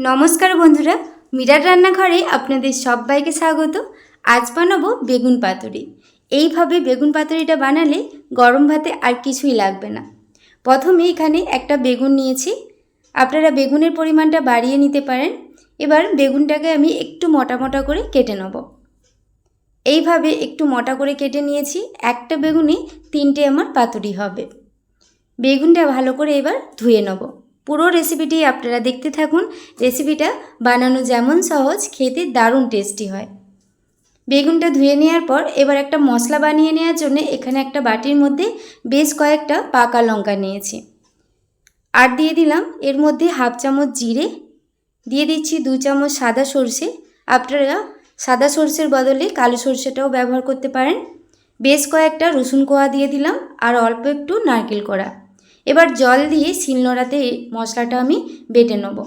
নমস্কার বন্ধুরা, মিরার রান্নাঘরে আপনাদের সবাইকে স্বাগত। আজ বানাবো বেগুন পাতুরি। এইভাবে বেগুন পাতুরিটা বানালে গরম ভাতে আর কিছুই লাগবে না। প্রথমে এখানে একটা বেগুন নিয়েছি। আপনারা বেগুনের পরিমাণটা বাড়িয়ে নিতে পারেন। এবার বেগুনটাকে আমি একটু মোটা মোটা করে কেটে নেব। এইভাবে একটু মোটা করে কেটে নিয়েছি। একটা বেগুনে তিনটে আমার পাতুরি হবে। বেগুনটা ভালো করে এবার ধুয়ে নেব। পুরো রেসিপিটি আপনারা দেখতে থাকুন। রেসিপিটা বানানো যেমন সহজ, খেতে দারুণ টেস্টি হয়। বেগুনটা ধুয়ে নেওয়ার পর এবার একটা মশলা বানিয়ে নেওয়ার জন্য এখানে একটা বাটির মধ্যে বেশ কয়েকটা পাকা লঙ্কা নিয়েছি। আর দিয়ে দিলাম এর মধ্যে হাফ চামচ জিরে, দিয়ে দিচ্ছি দু চামচ সাদা সর্ষে। আপনারা সাদা সর্ষের বদলে কালো সর্ষেটাও ব্যবহার করতে পারেন। বেশ কয়েকটা রসুন কোয়া দিয়ে দিলাম আর অল্প একটু নারকেল কোড়া। এবার জল দিয়ে শিলনোড়াতে মশলাটা আমি বেটে নেব।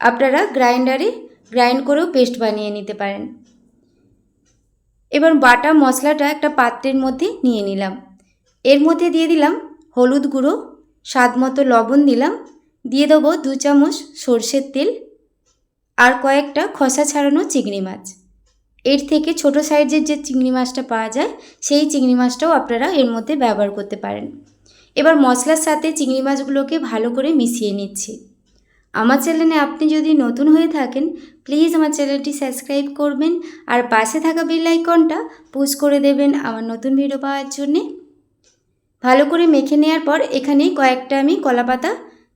আপনারা গ্রাইন্ডারে গ্রাইন্ড করেও পেস্ট বানিয়ে নিতে পারেন। এবার বাটা মশলাটা একটা পাত্রের মধ্যে নিয়ে নিলাম। এর মধ্যে দিয়ে দিলাম হলুদ গুঁড়ো, স্বাদ মতো লবণ দিলাম, দিয়ে দেবো দু চামচ সর্ষের তেল আর কয়েকটা খসা ছাড়ানো চিংড়ি মাছ। এর থেকে ছোট সাইজের যে চিংড়ি মাছটা পাওয়া যায়, সেই চিংড়ি মাছটাও আপনারা এর মধ্যে ব্যবহার করতে পারেন। এবার মশলার সাথে চিংড়ি মাছগুলোকে ভালো করে মিশিয়ে নিচ্ছি। আমার চ্যানেলে আপনি যদি নতুন হয়ে থাকেন প্লিজ আমার চ্যানেলটি সাবস্ক্রাইব করবেন আর পাশে থাকা বেল আইকনটা পুশ করে দেবেন আমার নতুন ভিডিও পাওয়ার জন্যে। ভালো করে মেখে নেওয়ার পর এখানে কয়েকটা আমি কলা পাতা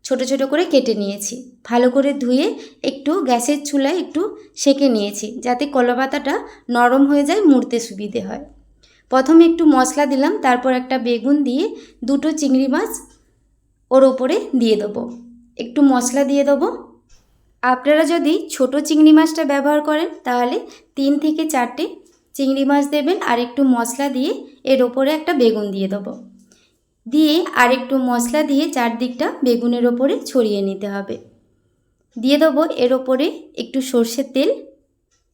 ছোট ছোট করে কেটে নিয়েছি। ভালো করে ধুয়ে একটু গ্যাসের চুলায় একটু সেকে নিয়েছি যাতে কলা পাতাটা নরম হয়ে যায়, মুড়তে সুবিধে হয়। প্রথমে একটু মশলা দিলাম, তারপর একটা বেগুন দিয়ে দুটো চিংড়ি মাছ ওর ওপরে দিয়ে দেবো। একটু মশলা দিয়ে দেবো। আপনারা যদি ছোট চিংড়ি মাছটা ব্যবহার করেন, তাহলে তিন থেকে চারটে চিংড়ি মাছ দেবেন আর একটু মশলা দিয়ে এর ওপরে একটা বেগুন দিয়ে দেবো। দিয়ে আর একটু মশলা দিয়ে চারদিকটা বেগুনের ওপরে ছড়িয়ে নিতে হবে। দিয়ে দেবো এর ওপরে একটু সর্ষের তেল।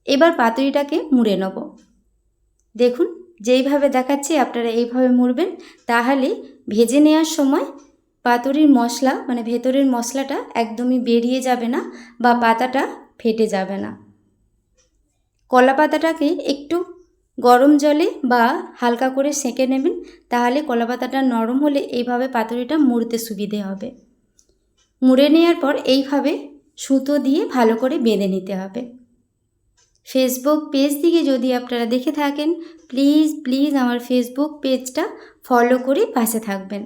এবার পাতুরিটাকে মুড়ে নেব। দেখুন যেইভাবে দেখাচ্ছি আপনারা এইভাবে মুড়বেন। তাহলে ভেজে নেওয়ার সময় পাতুরির মশলা মানে ভেতরের মশলাটা একদমই বেরিয়ে যাবে না বা পাতাটা ফেটে যাবে না। কলা পাতাটাকে একটু গরম জলে বা হালকা করে সেঁকে নেবেন, তাহলে কলা পাতাটা নরম হলে এইভাবে পাতুরিটা মুড়তে সুবিধে হবে। মুড়ে নেওয়ার পর এইভাবে সুতো দিয়ে ভালো করে বেঁধে নিতে হবে। ফেসবুক পেজ থেকে যদি আপনারা দেখে থাকেন প্লিজ প্লিজ আমার ফেসবুক পেজটা ফলো করে পাশে থাকবেন।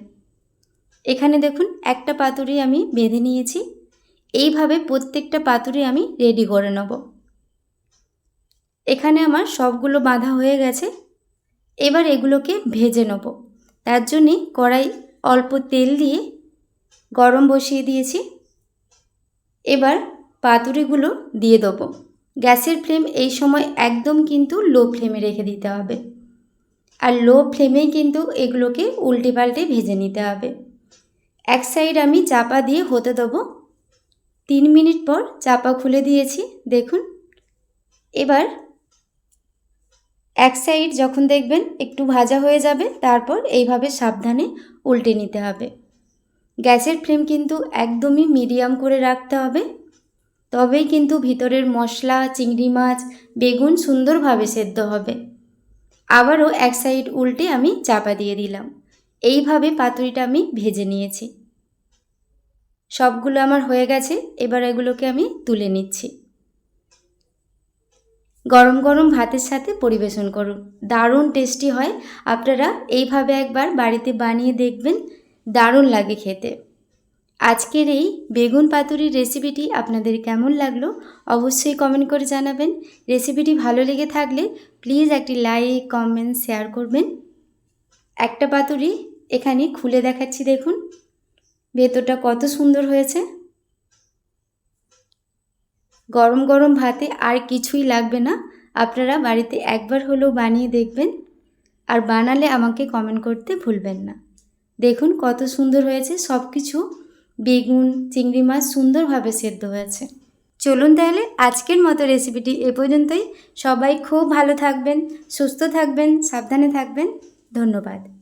এখানে দেখুন, একটা পাতুরি আমি বেঁধে নিয়েছি। এইভাবে প্রত্যেকটা পাতুরি আমি রেডি করে নেব। এখানে আমার সবগুলো বাঁধা হয়ে গেছে। এবার এগুলোকে ভেজে নেব। তার জন্যে কড়াই অল্প তেল দিয়ে গরম বসিয়ে দিয়েছি। এবার পাতুরিগুলো দিয়ে দেবো। গ্যাসের ফ্লেম এই সময় একদম কিন্তু লো ফ্লেমে রেখে দিতে হবে। আর লো ফ্লেমেই কিন্তু এগুলোকে উল্টে পাল্টে ভেজে নিতে হবে। এক সাইড আমি চাপা দিয়ে হতে দেবো। তিন মিনিট পর চাপা খুলে দিয়েছি, দেখুন। এবার এক সাইড যখন দেখবেন একটু ভাজা হয়ে যাবে, তারপর এইভাবে সাবধানে উল্টে নিতে হবে। গ্যাসের ফ্লেম কিন্তু একদমই মিডিয়াম করে রাখতে হবে। তবেই কিন্তু ভিতরের মশলা, চিংড়ি মাছ, বেগুন সুন্দরভাবে সেদ্ধ হবে। আবারও এক সাইড উল্টে আমি চাপা দিয়ে দিলাম। এইভাবে পাতুরিটা আমি ভেজে নিয়েছি। সবগুলো আমার হয়ে গেছে, এবার এগুলোকে আমি তুলে নিচ্ছি। গরম গরম ভাতের সাথে পরিবেশন করুন। দারুণ টেস্টি হয়। আপনারা এইভাবে একবার বাড়িতে বানিয়ে দেখবেন, দারুণ লাগে খেতে। আজকের এই বেগুন পাতুরির রেসিপিটি আপনাদের কেমন লাগল অবশ্যই কমেন্ট করে জানাবেন। রেসিপিটি ভালো লেগে থাকলে প্লিজ একটি লাইক কমেন্ট শেয়ার করবেন। একটা পাতুরি এখানে খুলে দেখাচ্ছি দেখুন। ভেতরটা কত সুন্দর হয়েছে। গরম গরম ভাতে আর কিছুই লাগবে না। আপনারা বাড়িতে একবার হলেও বানিয়ে দেখবেন। আর বানালে আমাকে কমেন্ট করতে ভুলবেন না। দেখুন কত সুন্দর হয়েছে সব কিছু বেগুন, চিংড়ি মাছ সুন্দরভাবে সেদ্ধ হয়েছে। চলুন তাহলে আজকের মতো রেসিপিটি এ পর্যন্তই। সবাই খুব ভালো থাকবেন, সুস্থ থাকবেন, সাবধানে থাকবেন। ধন্যবাদ।